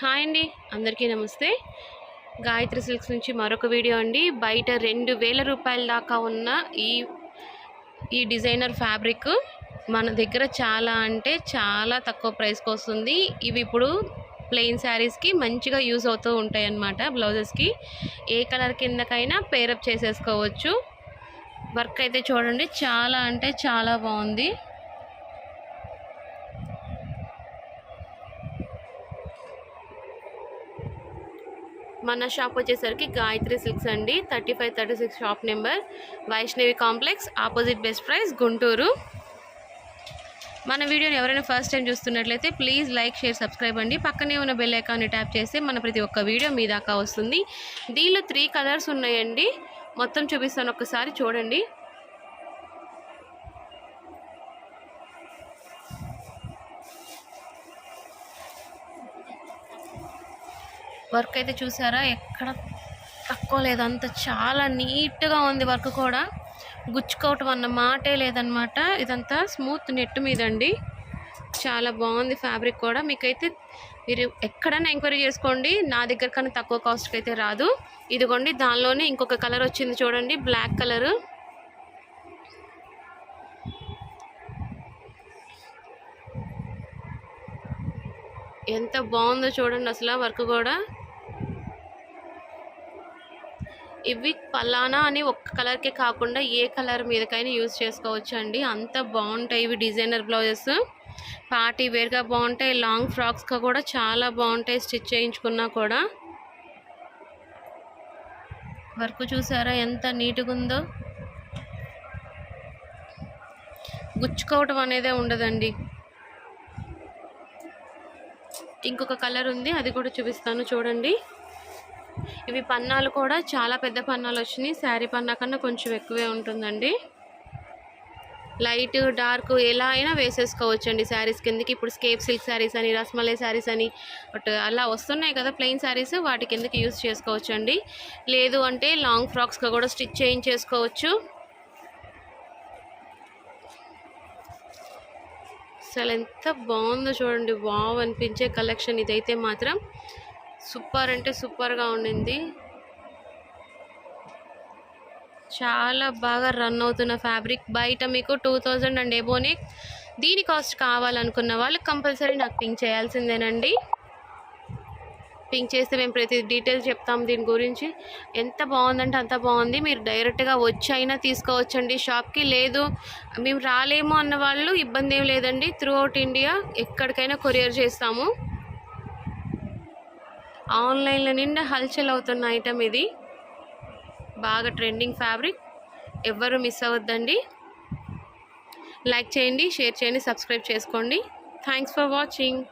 Hi అండి అందరికీ నమస్తే. గాయత్రి సిల్క్స్ నుంచి మరొక వీడియో అండి. బయట రెండు వేల రూపాయల దాకా ఉన్న ఈ ఈ డిజైనర్ ఫ్యాబ్రిక్ మన దగ్గర చాలా అంటే చాలా తక్కువ ప్రైస్కి వస్తుంది ఇవి ఇప్పుడు ప్లెయిన్ శారీస్కి మంచిగా యూజ్ అవుతూ ఉంటాయి అన్నమాట బ్లౌజెస్కి ఏ కలర్ కిందకైనా పేరప్ చేసేసుకోవచ్చు. వర్క్ అయితే చూడండి చాలా అంటే చాలా బాగుంది. మన షాప్ వచ్చేసరికి గాయత్రి సిల్క్స్ అండి. Thirty five thirty six shop number Vaishnavi complex opposite best price Guntur. మన వీడియోని ఎవరైనా ఫస్ట్ టైం చూస్తున్నట్లయితే ప్లీజ్ లైక్ షేర్ సబ్స్క్రైబ్ అండి. పక్కనే ఉన్న బెల్ ఐకాన్ని ట్యాప్ చేస్తే మన ప్రతి ఒక్క వీడియో మీ దాకా వస్తుంది. దీనిలో త్రీ కలర్స్ ఉన్నాయండి. మొత్తం చూపిస్తాను ఒకసారి చూడండి. వర్క్ అయితే చూసారా? ఎక్కడ తక్కువ లేదు. అంత చాలా నీట్గా ఉంది వర్క్ కూడా. గుచ్చుకోవటం అన్న మాటే లేదనమాట ఇదంతా స్మూత్ నెట్ మీదండి. చాలా బాగుంది ఫ్యాబ్రిక్ కూడా. మీకైతే మీరు ఎక్కడైనా ఎంక్వైరీ చేసుకోండి. నా దగ్గర కన్నా తక్కువ కాస్ట్కి అయితే రాదు. ఇదిగోండి దానిలోనే ఇంకొక కలర్ వచ్చింది చూడండి. Black colour. ఎంత బాగుందో చూడండి అసలు వర్క్ కూడా. ఇవి పలానా అని ఒక్క కలర్కే కాకుండా ఏ కలర్ మీదకైనా యూజ్ చేసుకోవచ్చు అండి అంత బాగుంటాయి ఇవి డిజైనర్ బ్లౌజెస్. పార్టీ వేర్గా బాగుంటాయి. లాంగ్ ఫ్రాక్స్గా కూడా చాలా బాగుంటాయి స్టిచ్ చేయించుకున్నా కూడా. వర్క్ చూసారా ఎంత నీట్గా ఉందో. గుచ్చుకోవటం అనేదే ఉండదండి. ఇంకొక కలర్ ఉంది అది కూడా చూపిస్తాను చూడండి. ఇవి పన్నాలు కూడా చాలా పెద్ద పన్నాలు వచ్చినాయి శారీ పన్నా కన్నా కొంచెం ఎక్కువే ఉంటుందండి. లైట్ డార్క్ ఎలా అయినా వేసేసుకోవచ్చు అండి శారీస్ కిందకి. ఇప్పుడు స్కేప్ సిల్క్ శారీస్ అని రస్మలై శారీస్ అని బట్ అలా వస్తున్నాయి కదా ప్లెయిన్ శారీస్ వాటి కిందకి యూస్ చేసుకోవచ్చు అండి లేదు అంటే లాంగ్ ఫ్రాక్స్గా కూడా స్టిచ్ చేయించేసుకోవచ్చు. అసలు ఎంత బాగుందో చూడండి. వావ్ అనిపించే కలెక్షన్ ఇదైతే మాత్రం. సూపర్ అంటే సూపర్గా ఉండింది. చాలా బాగా రన్ అవుతున్న ఫ్యాబ్రిక్. బయట మీకు టూ థౌజండ్ అండ్ ఎబోనే దీని కాస్ట్ కావాలనుకున్న వాళ్ళు కంపల్సరీ నాకు పింక్ చేయాల్సిందేనండి. పింక్ చేస్తే మేము ప్రతి డీటెయిల్స్ చెప్తాం దీని గురించి. ఎంత బాగుందంటే అంత బాగుంది. మీరు డైరెక్ట్గా వచ్చి అయినా తీసుకోవచ్చండి. షాప్కి లేదు. మేము రాలేము అన్న వాళ్ళు ఇబ్బంది ఏం లేదండి. త్రూ అవుట్ ఇండియా ఎక్కడికైనా కొరియర్ చేస్తాము. ఆన్లైన్లో నిండా హల్చల్ అవుతున్న ఐటమ్ ఇది. బాగా ట్రెండింగ్ ఫ్యాబ్రిక్. ఎవ్వరు మిస్ అవ్వద్దండి. లైక్ చేయండి షేర్ చేయండి సబ్స్క్రైబ్ చేసుకోండి. Thanks for watching.